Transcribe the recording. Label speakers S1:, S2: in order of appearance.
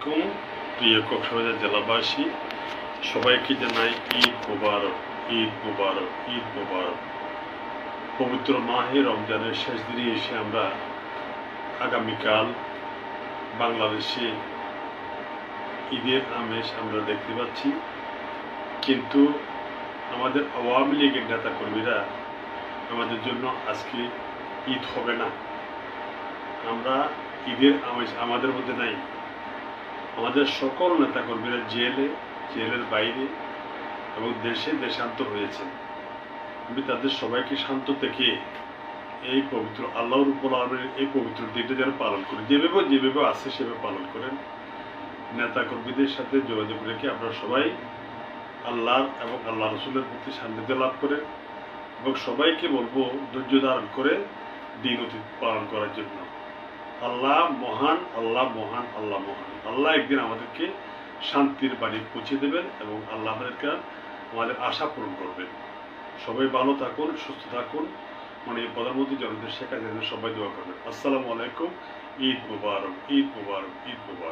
S1: আলাইকুম। প্রিয় কক্সবাজার জেলাবাসী, সবাইকে জানাই ঈদ মুবারক ঈদ মুবারক ঈদ মুবারক। পবিত্র মাহে রমজানের শেষ দিনে এসে আমরা আগামীকাল বাংলাদেশে ঈদের আমেজ আমরা দেখতে পাচ্ছি। কিন্তু আমাদের আওয়ামী লীগের নেতা কর্মীরা আমাদের জন্য আজকে ঈদ হবে না। আমরা ঈদের আমেজ আমাদের মধ্যে নাই। আমাদের সকল নেতাকর্মীরা জেলে, জেলের বাইরে এবং দেশে দেশান্তর হয়েছেন। আমি তাদের সবাইকে শান্ত থেকে এই পবিত্র আল্লাহর উপর আলমের এই পবিত্র দিনটা যেন পালন করি। যেভাবে যেভাবে আছে সেভাবে পালন করেন। নেতাকর্মীদের সাথে যোগাযোগ রেখে আমরা সবাই আল্লাহ এবং আল্লাহ রসুলের প্রতি সান্নিধ্য লাভ করেন এবং সবাইকে বলব ধৈর্য ধারণ করে দিন অতীত পালন করার জন্য। আল্লাহ মহান আল্লাহ মহান আল্লাহ মহান। আল্লাহ একদিন আমাদেরকে শান্তির বাড়ি পৌঁছে দেবেন এবং আল্লাহ আমাদেরকে আমাদের আশা পূরণ করবেন। সবাই ভালো থাকুন, সুস্থ থাকুন। মানে প্রধানমন্ত্রী জনদের শেখ হাসিনা সবাই দোয়া করবেন। আসসালামু আলাইকুম। ঈদ মুবারক ঈদ মুবারক ঈদ মুবারক।